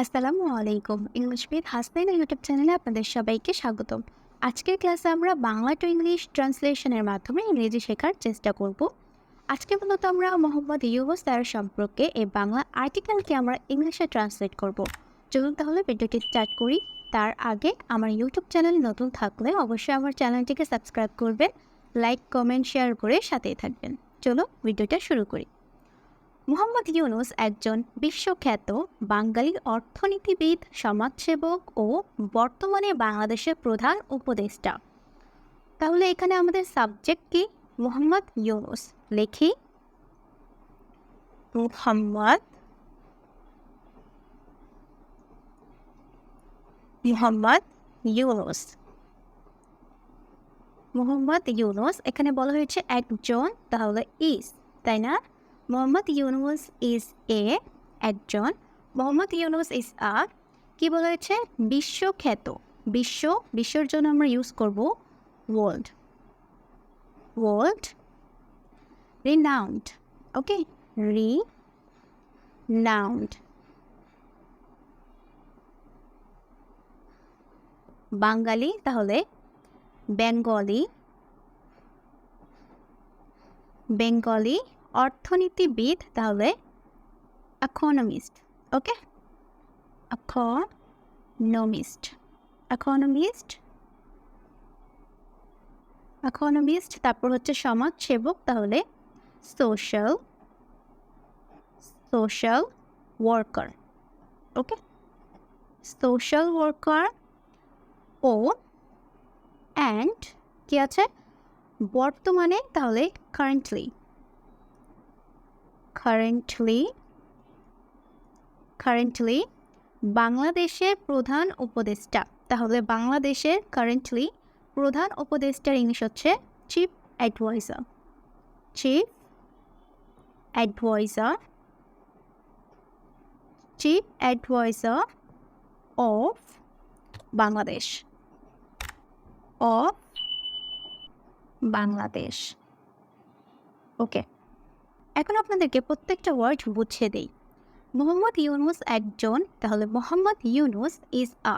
আসসালামু আলাইকুম। English with Hasnaina YouTube চ্যানেলে আপনাদের সবাইকে স্বাগতম। আজকের ক্লাসে আমরা বাংলা টু ইংলিশ ট্রান্সলেশনের মাধ্যমে ইংরেজি শেখার চেষ্টা করব। আজকে মূলত আমরা মোহাম্মদ ইউবস স্যার সম্পর্কে এই বাংলা আর্টিকেলকে আমরা ইংলিশে ট্রান্সলেট করব। চলুন তাহলে ভিডিওটি স্টার্ট করি। তার আগে আমার ইউটিউব চ্যানেল নতুন থাকলে অবশ্যই আমার চ্যানেলটিকে সাবস্ক্রাইব করবেন লাইক কমেন্ট শেয়ার করে সাথেই থাকবেন। চলো ভিডিওটা শুরু করি। মোহাম্মদ ইউনুস একজন বিশ্বখ্যাত বাঙালি অর্থনীতিবিদ সমাজসেবক ও বর্তমানে বাংলাদেশের প্রধান উপদেষ্টা। তাহলে এখানে আমাদের সাবজেক্ট কি? মোহাম্মদ ইউনুস। লেখি। মোহাম্মদ মোহাম্মদ ইউনুস। মোহাম্মদ ইউনুস এখানে বলা হয়েছে একজন তাহলে ইস তাই না? মোহাম্মদ ইউনুস ইজ এ একজন মোহাম্মদ ইউনুস ইজ আ কি বলা হয়েছে বিশ্বখ্যাত। বিশ্ব, বিশ্বর জন্য আমরা ইউজ করব ওয়ার্ল্ড ওয়ার্ল্ড রিনাউন্ড ওকে রি নাউন্ড বাঙালি, তাহলে বেঙ্গলি বেঙ্গলি অর্থনীতিবিদ তাহলে economist okay economist economist economist তারপর হচ্ছে সমাজসেবক তাহলে social social worker okay social worker O and কি আছে? বর্তমানে তাহলে কারেন্টলি কারেন্টলি কারেন্টলি বাংলাদেশের প্রধান উপদেষ্টা। তাহলে বাংলাদেশের কারেন্টলি প্রধান উপদেষ্টার ইংলিশ হচ্ছে chief adviser chief adviser chief adviser of Bangladesh of Bangladesh okay এখন আপনাদেরকে প্রত্যেকটা ওয়ার্ড বুঝিয়ে দেই। মোহাম্মদ ইউনুস একজন, তাহলে মোহাম্মদ ইউনুস ইজ আ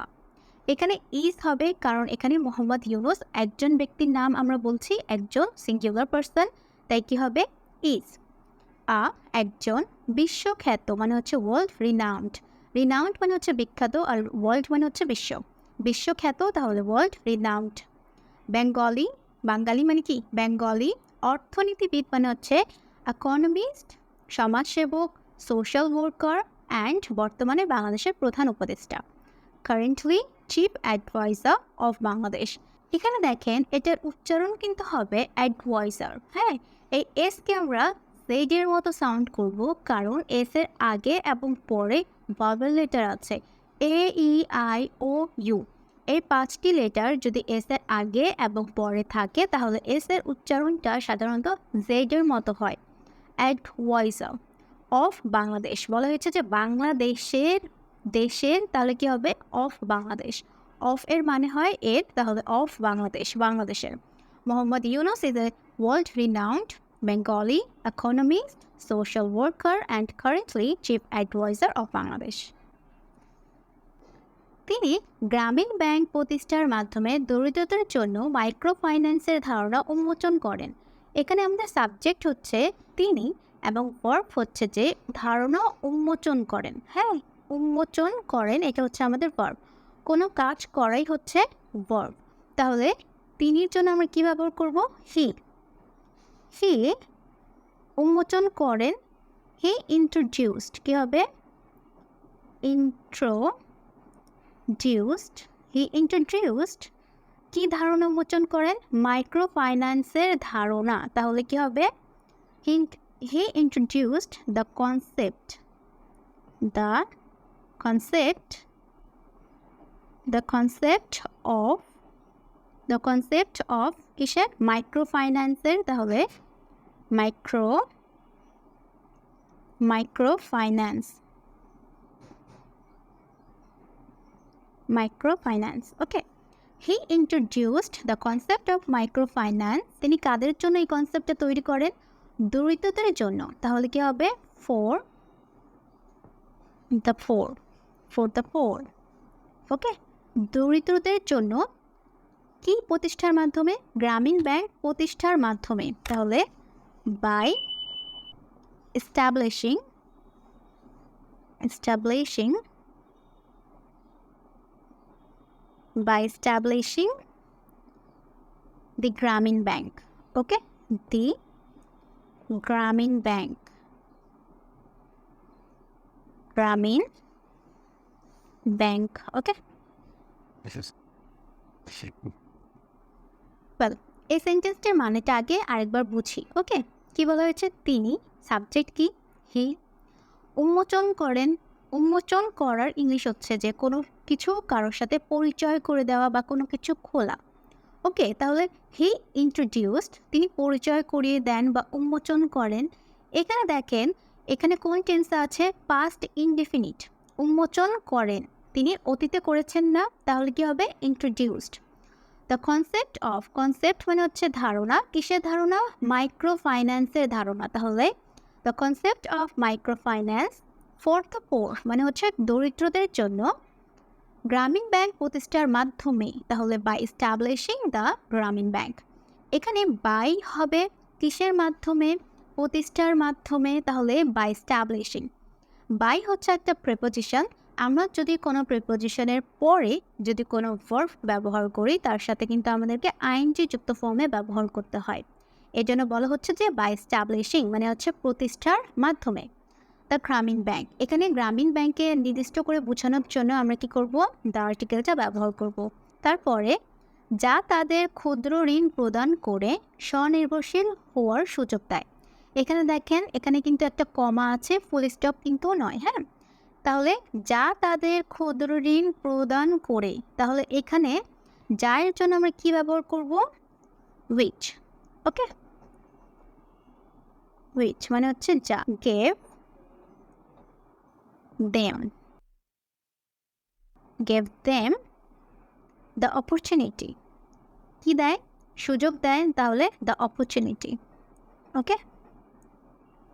এখানে ইজ হবে কারণ এখানে মোহাম্মদ ইউনুস একজন ব্যক্তির নাম আমরা বলছি, একজন সিঙ্গুলার পার্সন তাই কি হবে? ইজ আ একজন বিশ্বখ্যাত মানে হচ্ছে ওয়ার্ল্ড রিনাউন্ড রিনাউন্ড মানে হচ্ছে বিখ্যাত আর ওয়ার্ল্ড মানে হচ্ছে বিশ্ব। বিশ্বখ্যাত তাহলে ওয়ার্ল্ড রিনাউন্ড বেঙ্গলি বাঙালি মানে কি? বেঙ্গলি অর্থনীতিবিদ মানে হচ্ছে ইকোনমিস্ট সমাজসেবক সোশ্যাল ওয়ার্কার অ্যান্ড বর্তমানে বাংলাদেশের প্রধান উপদেষ্টা। Currently chief adviser of Bangladesh. এখানে দেখেন, এটার উচ্চারণ কিন্তু হবে অ্যাডভাইজার হ্যাঁ এই এসকে আমরা জেডের মতো সাউন্ড করব কারণ এস এর আগে এবং পরে বাবল লেটার আছে। এ ই আই ও ইউ এই পাঁচটি লেটার যদি এস এর আগে এবং পরে থাকে, তাহলে এস এর উচ্চারণটা সাধারণত জেডের মতো হয়। Adviser of Bangladesh. বলা হয়েছে যে বাংলাদেশের, দেশের তাহলে কি হবে? অফ বাংলাদেশ। অফ এর মানে হয় এর, তাহলে অফ বাংলাদেশ, বাংলাদেশের। Mohammad Yunus is a world renowned Bengali economist social worker and currently chief adviser of Bangladesh তিনি গ্রামীণ ব্যাংক প্রতিষ্ঠার মাধ্যমে দরিদ্রতার জন্য মাইক্রো ফাইন্যান্সের ধারণা উন্মোচন করেন। এখানে আমাদের সাবজেক্ট হচ্ছে তিনি এবং ওয়ার্ক হচ্ছে যে ধারণা উন্মোচন করেন। হ্যাঁ উন্মোচন করেন, এটা হচ্ছে আমাদের ভার্ব কোনো কাজ করাই হচ্ছে ভার্ব তাহলে তিনির জন্য আমরা কী ব্যবহার করব? হি হি উন্মোচন করেন হি ইন্ট্রোডিউসড কী হবে? ইন্ট্রো ডিউসড হি ইন্ট্রোডিউসড কী ধারণা উন্মোচন করেন? মাইক্রো ফাইন্যান্সের ধারণা। তাহলে কি হবে? He introduced the concept. The concept. The concept of the concept of কিসের? মাইক্রো ফাইন্যান্সের তাহলে micro micro finance microfinance. Okay. He introduced the concept of microfinance তিনি কাদের জন্য এই কনসেপ্টটা তৈরি করেন? দরিদ্রতার জন্য। তাহলে কি হবে? For the for for the for okay দরিদ্রদের জন্য কি প্রতিষ্ঠার মাধ্যমে? গ্রামীণ ব্যাংক প্রতিষ্ঠার মাধ্যমে। তাহলে by establishing establishing by establishing the Grameen Bank. Okay, the Grameen Bank. Grameen Bank. Okay. Well, এই সেন্টেন্সটির মানেটা আগে আরেকবার বুঝি ওকে কি বলা হয়েছে তিনি সাবজেক্ট কি হি উন্মোচন করেন উন্মোচন করার ইংলিশ হচ্ছে যে কোনো কিছু কারোর সাথে পরিচয় করে দেওয়া বা কোনো কিছু খোলা। ওকে, তাহলে হি ইন্ট্রোডিউসড, তিনি পরিচয় করিয়ে দেন বা উন্মোচন করেন। এখানে দেখেন, এখানে কোন টেন্সে আছে? পাস্ট ইনডিফিনিট উন্মোচন করেন। তিনি অতীতে করেছেন না, তাহলে কি হবে? Introduced the concept of concept মানে হচ্ছে ধারণা, কিসের ধারণা? মাইক্রো ফাইন্যান্সের ধারণা। তাহলে the concept of micro finance for the poor মানে হচ্ছে দরিদ্রদের জন্য গ্রামীণ ব্যাংক প্রতিষ্ঠার মাধ্যমে, তাহলে by establishing the Grameen bank. এখানে বাই হবে কিসের মাধ্যমে? প্রতিষ্ঠার মাধ্যমে, তাহলে বাই এস্টাবলিশিং বাই হচ্ছে একটা প্রেপোজিশন আমরা যদি কোনো প্রিপোজিশনের পরে যদি কোনো ভার্ব ব্যবহার করি, তার সাথে কিন্তু আমাদেরকে আইনজি যুক্ত ফর্মে ব্যবহার করতে হয়। এই জন্য বলা হচ্ছে যে বাই স্টাবলিশিং মানে হচ্ছে প্রতিষ্ঠার মাধ্যমে। দ্য গ্রামীণ ব্যাংক এখানে গ্রামীণ ব্যাংকে নির্দিষ্ট করে বোঝানোর জন্য আমরা কি করব? দ্য আর্টিকেলটা ব্যবহার করব। তারপরে যা তাদের ক্ষুদ্র ঋণ প্রদান করে স্বনির্ভরশীল হওয়ার সুযোগ দেয়। এখানে দেখেন, এখানে কিন্তু একটা কমা আছে ফুল স্টপ কিন্তু নয় হ্যাঁ? তাহলে যা তাদের ক্ষুদ্র ঋণ প্রদান করে, তাহলে এখানে যার জন্য আমরা কি ব্যবহার করব? উইচ ওকে উইচ মানে হচ্ছে যা। Gave them gave them the opportunity কি দেয়? সুযোগ দেয়, তাহলে the opportunity okay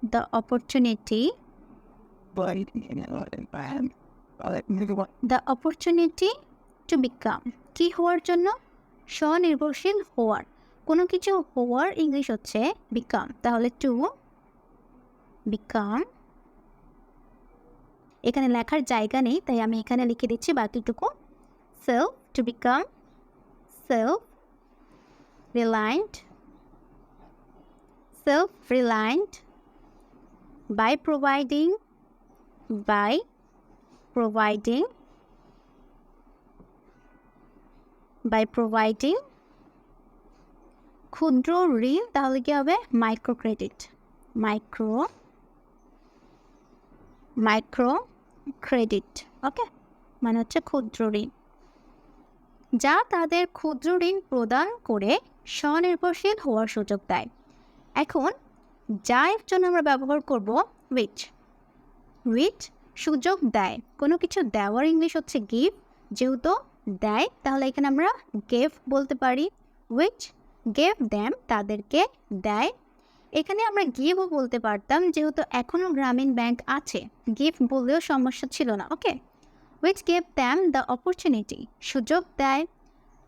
the opportunity the opportunity to become কি হওয়ার জন্য? স্বনির্ভরশীল হওয়ার। কোনো কিছু হওয়ার ইংলিশ হচ্ছে বিকাম তাহলে টু বিকাম এখানে লেখার জায়গা নেই, তাই আমি এখানে লিখে দিচ্ছি বাকিটুকু। Self to become self reliant self reliant by providing by providing by providing ক্ষুদ্র ঋণ, তাহলে কি হবে? Micro credit micro micro credit okay মানে হচ্ছে ক্ষুদ্র ঋণ। যা তাদের ক্ষুদ্র ঋণ প্রদান করে স্বনির্ভরশীল হওয়ার সুযোগ দেয়। এখন, যা এর জন্য আমরা ব্যবহার করব উইচ উইচ সুযোগ দেয়। কোনো কিছু দেওয়ার ইংলিশ হচ্ছে গিভ যেহেতু দেয়, তাহলে এখানে আমরা গেভ বলতে পারি। উইচ গেভ দ্যাম তাদেরকে দেয়। এখানে আমরা গিভও বলতে পারতাম, যেহেতু এখনও গ্রামীণ ব্যাংক আছে। গিফট বললেও সমস্যা ছিল না okay which gave them the opportunity সুযোগ দেয়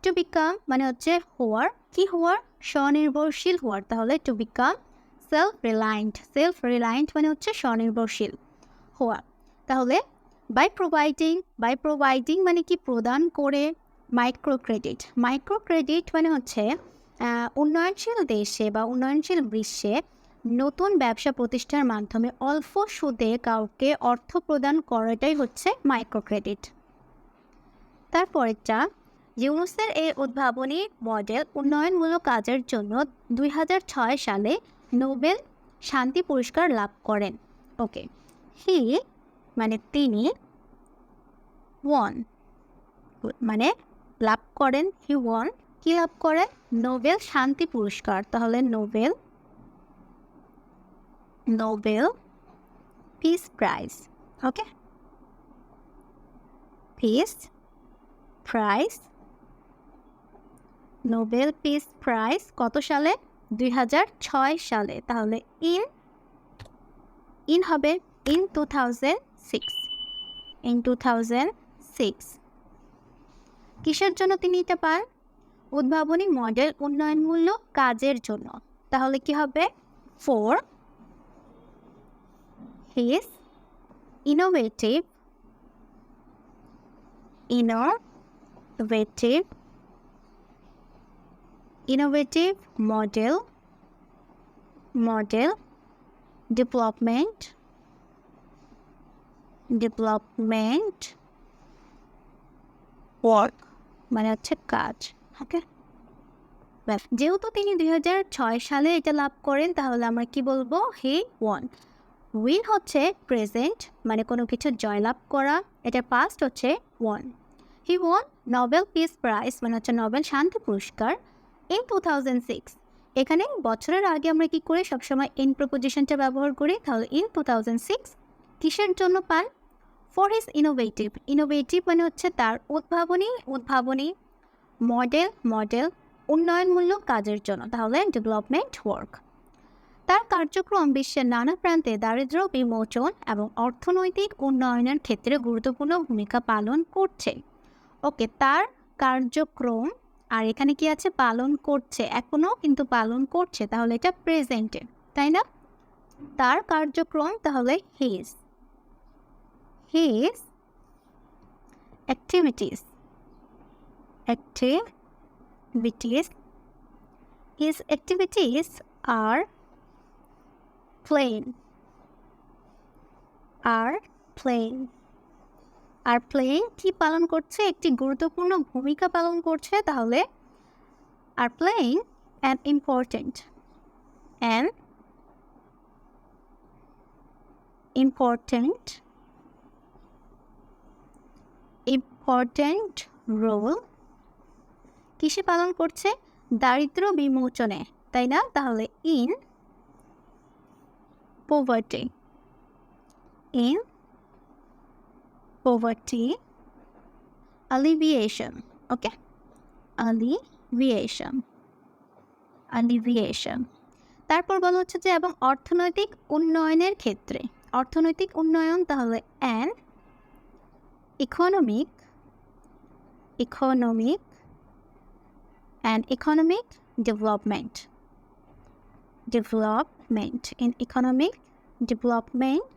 টু বিকাম মানে হচ্ছে হওয়ার। কি হওয়ার? স্বনির্ভরশীল হওয়ার, তাহলে to become self reliant self reliant মানে হচ্ছে স্বনির্ভরশীল হওয়া। তাহলে বাই প্রোভাইডিং বাই প্রোভাইডিং মানে কি? প্রদান করে মাইক্রো ক্রেডিট মাইক্রো ক্রেডিট মানে হচ্ছে উন্নয়নশীল দেশে বা উন্নয়নশীল বিশ্বে নতুন ব্যবসা প্রতিষ্ঠার মাধ্যমে অল্প সুদে কাউকে অর্থ প্রদান করাটাই হচ্ছে মাইক্রো ক্রেডিট তারপরেরটা ইউনুসের এই উদ্ভাবনী মডেল উন্নয়নমূলক কাজের জন্য দুই হাজার ছয় সালে নোবেল শান্তি পুরস্কার লাভ করেন। ওকে, হি মানে তিনি ওয়ান মানে লাভ করেন, হি ওয়ান কি লাভ করে? নোবেল শান্তি পুরস্কার। তাহলে Nobel Nobel peace prize, okay? Peace prize, Nobel peace prize কত সালে? দুই হাজার ছয় সালে। তাহলে ইন ইন হবে in two thousand six. In two thousand six. কিসের জন্য তিনি এটা পান? উদ্ভাবনী মডেল উন্নয়নমূলক কাজের জন্য। তাহলে কি হবে? For his innovative innovative innovative model model development development work মানে হচ্ছে কাজ। ওকে। যেহেতু তিনি দুই হাজার ছয় সালে এটা লাভ করেন, তাহলে আমরা কি বলব? হি ওয়ান উইল হচ্ছে প্রেজেন্ট মানে কোনো কিছু জয়লাভ করা। এটা পাস্ট হচ্ছে won he won Nobel peace prize মানে হচ্ছে নোবেল শান্তি পুরস্কার ইন টু থাউজেন্ড সিক্স এখানে বছরের আগে আমরা কি করি? সবসময় ইন প্রপোজিশনটা ব্যবহার করি। তাহলে ইন টু থাউজেন্ড সিক্স কিসের জন্য পান? ফর হিস ইনোভেটিভ ইনোভেটিভ মানে হচ্ছে তার উদ্ভাবনী। উদ্ভাবনী মডেল মডেল উন্নয়নমূলক কাজের জন্য, তাহলে ডেভেলপমেন্ট ওয়ার্ক তার কার্যক্রম বিশ্বের নানা প্রান্তে দারিদ্র্য, বিমোচন এবং অর্থনৈতিক উন্নয়নের ক্ষেত্রে গুরুত্বপূর্ণ ভূমিকা পালন করছে। ওকে, তার কার্যক্রম, আর এখানে কি আছে? পালন করছে এখনও কিন্তু পালন করছে, তাহলে এটা প্রেজেন্টে তাই না? তার কার্যক্রম, তাহলে his his activities activities. His activities are plain. Are plain. Are playing কি পালন করছে? একটি গুরুত্বপূর্ণ ভূমিকা পালন করছে, তাহলে are playing an important an important important role কিসে পালন করছে? দারিদ্র বিমোচনে, তাই না? তাহলে in poverty in poverty alleviation okay alleviation alleviation. তারপর বলা হচ্ছে যে, এবং অর্থনৈতিক উন্নয়নের ক্ষেত্রে, অর্থনৈতিক উন্নয়ন তাহলে an economic economic and economic development. Development in economic development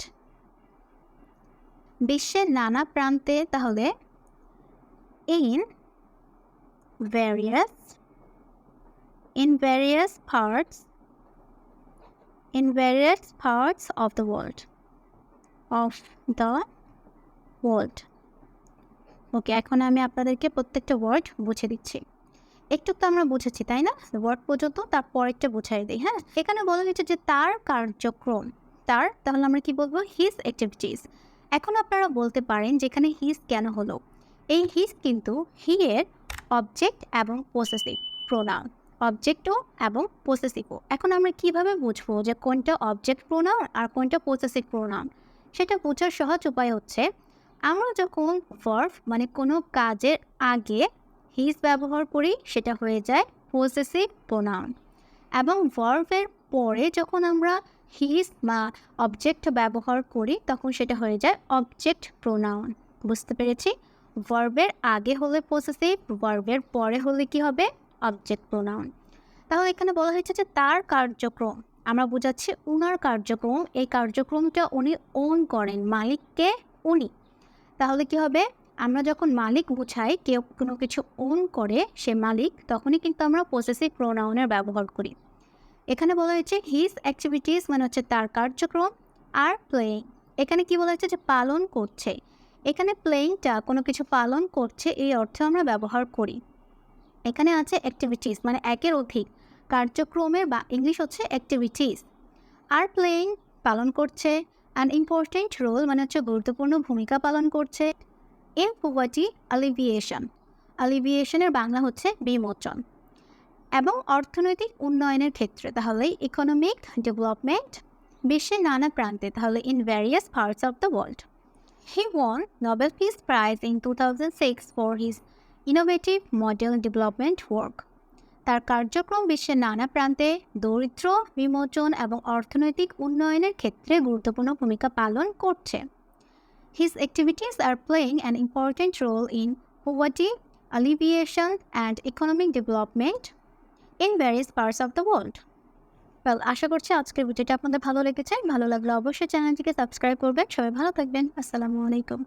বিশ্বের নানা প্রান্তে তাহলে in various in various parts in various parts of the world of the world ওকে এখন আমি আপনাদেরকে প্রত্যেকটা ওয়ার্ড বুঝে দিচ্ছি একটু তো আমরা বুঝেছি, তাই না? ওয়ার্ড পর্যন্ত তার পরেরটা বুঝাই দিই হ্যাঁ? এখানে বলা হয়েছে যে তার কার্যক্রম, তার, তাহলে আমরা কি বলব? হিজ অ্যাক্টিভিটিস এখন আপনারা বলতে পারেন যেখানে হিজ কেন হলো? এই হিজ কিন্তু হি এর অবজেক্ট এবং পসেসিভ প্রোনাউন অবজেক্টও এবং পসেসিভও এখন আমরা কীভাবে বুঝব যে কোনটা অবজেক্ট প্রোনাউন আর কোনটা পসেসিভ প্রোনাউন সেটা বোঝার সহজ উপায় হচ্ছে, আমরা যখন ভার্ভ মানে কোনো কাজের আগে হিজ ব্যবহার করি সেটা হয়ে যায় পসেসিভ প্রোনাউন এবং ভার্ভের পরে যখন আমরা হিজ বা অবজেক্ট ব্যবহার করি, তখন সেটা হয়ে যায় অবজেক্ট প্রোনাউন বুঝতে পেরেছি? ভার্বের আগে হলে পসেসিভ ভার্বের পরে হলে কি হবে? অবজেক্ট প্রোনাউন তাহলে এখানে বলা হয়েছে যে তার কার্যক্রম, আমরা বোঝাচ্ছি উনার কার্যক্রম, এই কার্যক্রমটা উনি ওন করেন, মালিককে উনি। তাহলে কি হবে? আমরা যখন মালিক বুঝাই, কেউ কোনো কিছু ওন করে সে মালিক, তখনই কিন্তু আমরা পসেসিভ প্রোনাউনের ব্যবহার করি। এখানে বলা হয়েছে হিজ অ্যাক্টিভিটিস মানে হচ্ছে তার কার্যক্রম আর প্লেয়িং এখানে কি বলা হয়েছে যে পালন করছে? এখানে প্লেয়িংটা কোনো কিছু পালন করছে, এই অর্থে আমরা ব্যবহার করি। এখানে আছে অ্যাক্টিভিটিস মানে একের অধিক কার্যক্রমের বা ইংলিশ হচ্ছে অ্যাক্টিভিটিস আর প্লেয়িং পালন করছে অ্যান ইম্পর্টেন্ট রোল মানে হচ্ছে গুরুত্বপূর্ণ ভূমিকা পালন করছে। ইন পোভার্টি অলিভিয়েশন অলিভিয়েশনের বাংলা হচ্ছে বিমোচন। এবং অর্থনৈতিক উন্নয়নের ক্ষেত্রে, তাহলে ইকোনমিক ডেভেলপমেন্ট বিশ্বের নানা প্রান্তে, তাহলে in various parts of the world he won Nobel peace prize in two thousand six for his innovative model development work তার কার্যক্রম বিশ্বের নানা প্রান্তে দরিদ্র, বিমোচন এবং অর্থনৈতিক উন্নয়নের ক্ষেত্রে গুরুত্বপূর্ণ ভূমিকা পালন করছে। His activities are playing an important role in poverty alleviation and economic development in various parts of the world. Well আশা করছি আজকের ভিডিওটা আপনাদের ভালো লেগেছে ভালো লাগলে অবশ্যই চ্যানেলটিকে সাবস্ক্রাইব করবেন সবাই ভালো থাকবেন আসসালামু আলাইকুম